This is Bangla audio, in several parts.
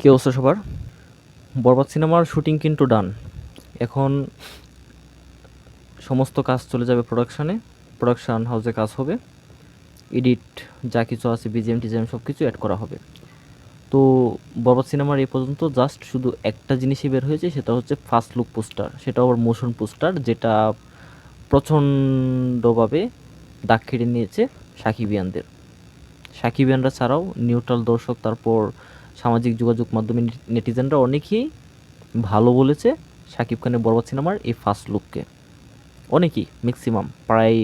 কী অবস্থা সবার? বরবাদ সিনেমার শুটিং কিন্তু ডান। এখন সমস্ত কাজ চলে যাবে প্রোডাকশানে প্রোডাকশান হাউসে কাজ হবে। এডিট যা কিছু আছে বিজিএম টিজিএম সব কিছু অ্যাড করা হবে। তো বরবাদ সিনেমার এ পর্যন্ত জাস্ট শুধু একটা জিনিসই বের হয়েছে, সেটা হচ্ছে ফার্স্ট লুক পোস্টার সেটা আবার মোশন পোস্টার যেটা প্রচণ্ডভাবে দাগ কেটে নিয়েছে সাকিবিয়ানদের। সাকিবিয়ানরা ছাড়াও নিউট্রাল দর্শক, তারপর সামাজিক যোগাযোগ মাধ্যমে নেটিজেনরা অনেকেই ভালো বলেছে শাকিব খানের বরবাদ সিনেমার এই ফার্স্ট লুককে অনেকেই ম্যাক্সিমাম প্রায়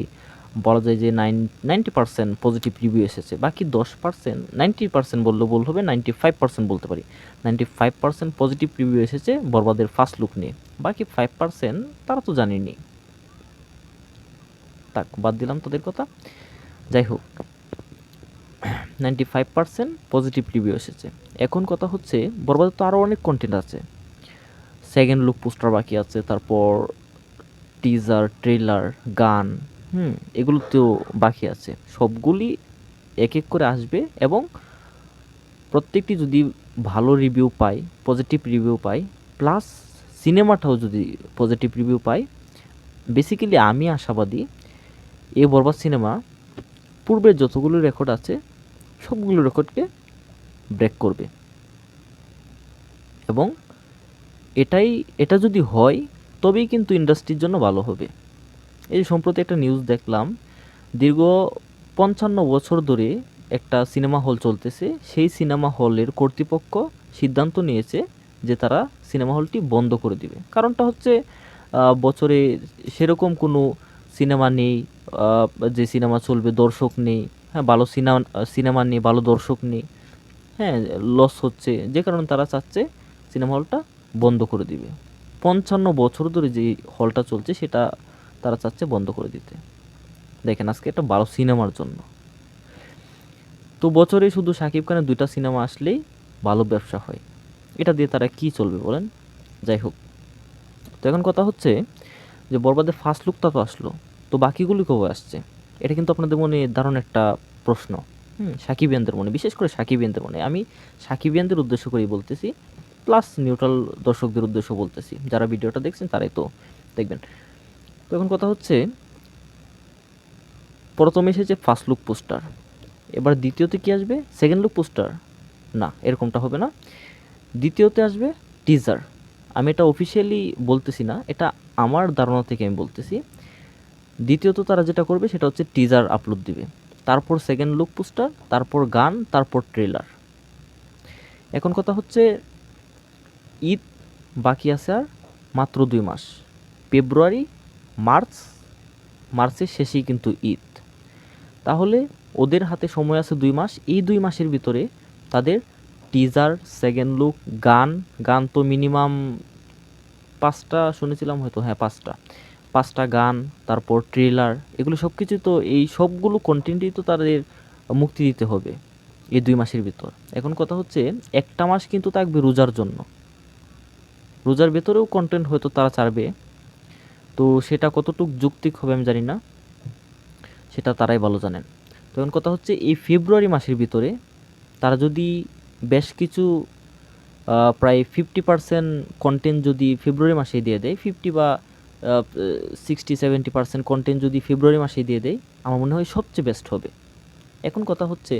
বলা যায় যে nine ninety percent positive review এসেছে। বাকি দশ পার্সেন্ট নাইনটি পার্সেন্ট বললে ভুল হবে নাইনটি ফাইভ পার্সেন্ট বলতে পারি। Ninety five percent positive review এসেছে বরবাদের ফার্স্ট লুক নিয়ে। বাকি ফাইভ পার্সেন্ট তারা তো জানেনি। তাক, বাদ দিলাম তাদের কথা। যাই হোক ninety five percent positive review এসেছে। এখন কথা হচ্ছে বরবাদের তো আরও অনেক কন্টেন্ট আছে। সেকেন্ড লুক পোস্টার বাকি আছে, তারপর টিজার ট্রেলার গান, হুম, এগুলো তো বাকি আছে। সবগুলি এক এক করে আসবে এবং প্রত্যেকটি যদি ভালো রিভিউ পাই পজিটিভ রিভিউ পাই প্লাস সিনেমাটাও যদি পজিটিভ রিভিউ পাই বেসিক্যালি আমি আশাবাদী এ বরবাদ সিনেমা পূর্বের যতগুলো রেকর্ড আছে, সবগুলো রেকর্ডকে ব্রেক করবে। এবং এটাই, এটা যদি হয়, তবেই কিন্তু ইন্ডাস্ট্রির জন্য ভালো হবে। এই সম্প্রতি একটা নিউজ দেখলাম, দীর্ঘ পঞ্চান্ন বছর ধরে একটা সিনেমা হল চলতেছে। সেই সিনেমা হলের কর্তৃপক্ষ সিদ্ধান্ত নিয়েছে যে তারা সিনেমা হলটি বন্ধ করে দিবে। কারণটা হচ্ছে বছরে সেরকম কোনো সিনেমা নেই যে সিনেমা চলবে, দর্শক নেই হ্যাঁ ভালো সিনেমা সিনেমা নেই, ভালো দর্শক নেই। হ্যাঁ লস হচ্ছে। যে কারণে তারা চাচ্ছে সিনেমা হলটা বন্ধ করে দিবে। পঞ্চান্ন বছর ধরে যে হলটা চলছে, সেটা তারা চাচ্ছে বন্ধ করে দিতে। দেখেন, আজকে একটা ভালো সিনেমার জন্য। তো বছরে শুধু শাকিব খানের দুইটা সিনেমা আসলেই ভালো ব্যবসা হয়। এটা দিয়ে তারা কি চলবে বলেন? যাই হোক। তো এখন কথা হচ্ছে যে বরবাদের ফার্স্ট লুকটা তো আসলো। তো বাকিগুলি কবে আসছে? এটা কিন্তু আপনাদের মনে দারুণ একটা প্রশ্ন। হুম সাকিবিয়ানদের মনে, বিশেষ করে সাকিবিয়ানদের মনে। আমি সাকিবিয়ানদের উদ্দেশ্য করেই বলতেছি প্লাস নিউট্রাল দর্শকদের উদ্দেশ্য বলতেছি। যারা ভিডিওটা দেখছেন, তারাই তো দেখবেন। তো এখন কথা হচ্ছে, প্রথমে এসেছে ফার্স্ট লুক পোস্টার এবার দ্বিতীয়তে কি আসবে? সেকেন্ড লুক পোস্টার না, এরকমটা হবে না। দ্বিতীয়তে আসবে টিজার আমি এটা অফিসিয়ালি বলতেছি না, এটা আমার ধারণা থেকে আমি বলতেছি। দ্বিতীয়ত তারা যেটা করবে, সেটা হচ্ছে টিজার আপলোড দিবে। তারপর সেকেন্ড লুক পোস্টার তারপর গান, তারপর ট্রেলার এখন কথা হচ্ছে, ঈদ বাকি আছে আর মাত্র দুই মাস। ফেব্রুয়ারি, মার্চ, মার্চের শেষেই কিন্তু ঈদ। তাহলে ওদের হাতে সময় আছে দুই মাস। এই দুই মাসের ভিতরে তাদের টিজার সেকেন্ড লুক গান গান তো মিনিমাম পাঁচটা শুনেছিলাম হয়তো হ্যাঁ পাঁচটা। পাঁচটা গান, তারপর ট্রেলার এগুলো সব কিছু তো এই সবগুলো কন্টেন্টই তো তাদের মুক্তি দিতে হবে এই দুই মাসের ভিতর। এখন কথা হচ্ছে, একটা মাস কিন্তু থাকবে রোজার জন্য। রোজার ভেতরেও কন্টেন্ট হয়তো তারা ছাড়বে। তো সেটা কতটুকু যুক্তিক হবে আমি জানি না। সেটা তারাই ভালো জানেন। তো এখন কথা হচ্ছে, এই ফেব্রুয়ারি মাসের ভিতরে তারা যদি বেশ কিছু প্রায় ফিফটি পার্সেন্ট কন্টেন্ট যদি ফেব্রুয়ারি মাসেই দিয়ে দেয় ফিফটি বা সিক্সটি সেভেন্টি পার্সেন্ট কন্টেন্ট যদি ফেব্রুয়ারি মাসেই দিয়ে দেয় আমার মনে হয় সবচেয়ে বেস্ট হবে। এখন কথা হচ্ছে,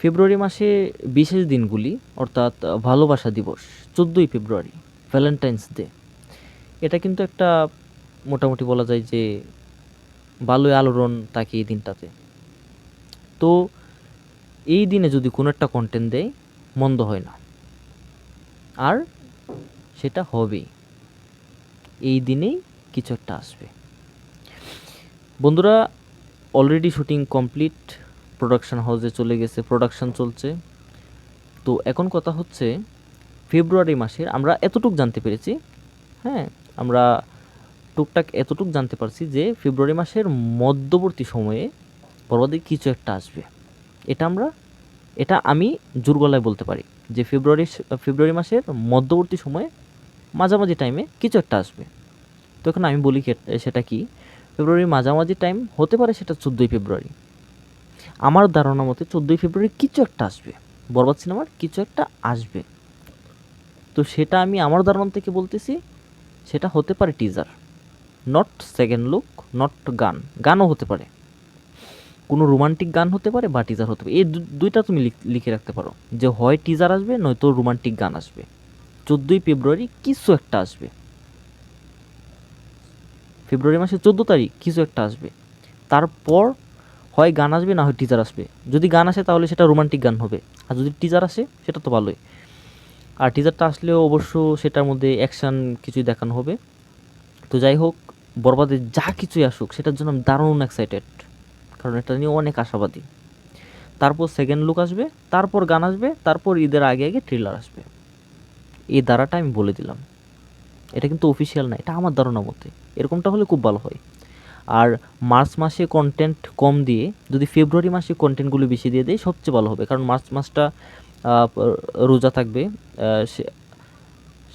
ফেব্রুয়ারি মাসে বিশেষ দিনগুলি, অর্থাৎ ভালোবাসা দিবস, চোদ্দোই ফেব্রুয়ারি ভ্যালেন্টাইন্স ডে এটা কিন্তু একটা মোটামুটি বলা যায় যে ভালোই আলোড়ন থাকে এই দিনটাতে। তো এই দিনে যদি কোনো একটা কন্টেন্ট দেয় মন্দ হয় না। আর সেটা হবেই। এই দিনেই কিছু একটা আসবে। বন্ধুরা অলরেডি শুটিং কমপ্লিট প্রোডাকশন হাউসে চলে গেছে প্রোডাকশান চলছে। তো এখন কথা হচ্ছে ফেব্রুয়ারি মাসের আমরা এতটুক জানতে পেরেছি হ্যাঁ আমরা টুকটাক এতটুক জানতে পারছি যে ফেব্রুয়ারি মাসের মধ্যবর্তী সময়ে বরবাদে কিছু একটা আসবে। এটা আমরা, এটা আমি জোর গলায় বলতে পারি যে ফেব্রুয়ারি ফেব্রুয়ারি মাসের মধ্যবর্তী সময়ে মাঝামাঝি টাইমে কিছু একটা আসবে। তো এখন আমি বলি সেটা কি? ফেব্রুয়ারির মাঝামাঝি টাইম হতে পারে সেটা চোদ্দোই ফেব্রুয়ারি। আমার ধারণা মতে চোদ্দোই ফেব্রুয়ারি কিছু একটা আসবে। বরবাদ সিনেমার কিছু একটা আসবে। তো সেটা আমি আমার ধারণা থেকে বলতেছি, সেটা হতে পারে teaser not second look not গান। গানও হতে পারে। কোনো রোমান্টিক গান হতে পারে বা টিজার হতে পারে। এই দুইটা তুমি লিখে রাখতে পারো। যে হয় টিজার আসবে, নয়তো রোমান্টিক গান আসবে। চোদ্দোই ফেব্রুয়ারি কিছু একটা আসবে। ফেব্রুয়ারি মাসের চোদ্দ তারিখ কিছু একটা আসবে। তারপর হয় গান আসবে, না হয় টিজার আসবে। যদি গান আসে তাহলে সেটা রোমান্টিক গান হবে। আর যদি টিজার আসে, সেটা তো ভালোই। আর টিজারটা আসলেও অবশ্য সেটার মধ্যে অ্যাকশান কিছুই দেখানো হবে। তো যাই হোক বরবাদের যা কিছুই আসুক, সেটার জন্য আমি দারুণ এক্সাইটেড কারণ এটা নিয়ে অনেক আশাবাদী। তারপর সেকেন্ড লুক আসবে, তারপর গান আসবে, তারপর ঈদের আগে আগে ট্রেলার আসবে। এই ধারাটা আমি বলে দিলাম। এটা কিন্তু অফিসিয়াল না, এটা আমার ধারণা মতে। এরকমটা হলে খুব ভালো হয়। আর মার্চ মাসে কন্টেন্ট কম দিয়ে যদি ফেব্রুয়ারি মাসে কন্টেন্টগুলো বেশি দিয়ে দেয়, সবচেয়ে ভালো হবে। কারণ মার্চ মাসটা রোজা থাকবে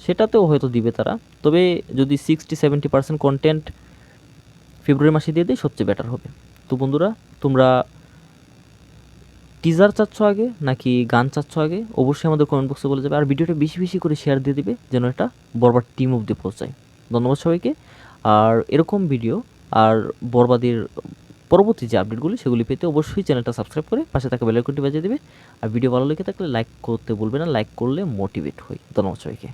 সেটাতেও হয়তো দিবে তারা। তবে যদি sixty seventy percent content February মাসে দিয়ে দেয়, সবচেয়ে বেটার হবে। তো বন্ধুরা, তোমরা টিজার চাচ্ছ আগে নাকি গান চাচ্ছ আগে? অবশ্যই আমাদের কমেন্ট বক্সে বলে যাবে। আর ভিডিওটা বেশি বেশি করে শেয়ার দিয়ে দিবে, যেন এটা বরবার টিম অব্দি পৌঁছায়। ধন্যবাদ সবাইকে। আর এরকম ভিডিও আর বরবাদের পরবর্তী যে আপডেটগুলি সেগুলি পেতে অবশ্যই চ্যানেলটা সাবস্ক্রাইব করে পাশে থাকা বেলাইকনটি বাজিয়ে দেবে। আর ভিডিও ভালো লেগে থাকলে লাইক করতে বলবে না লাইক করলে মোটিভেট হই। ধন্যবাদ সবাইকে।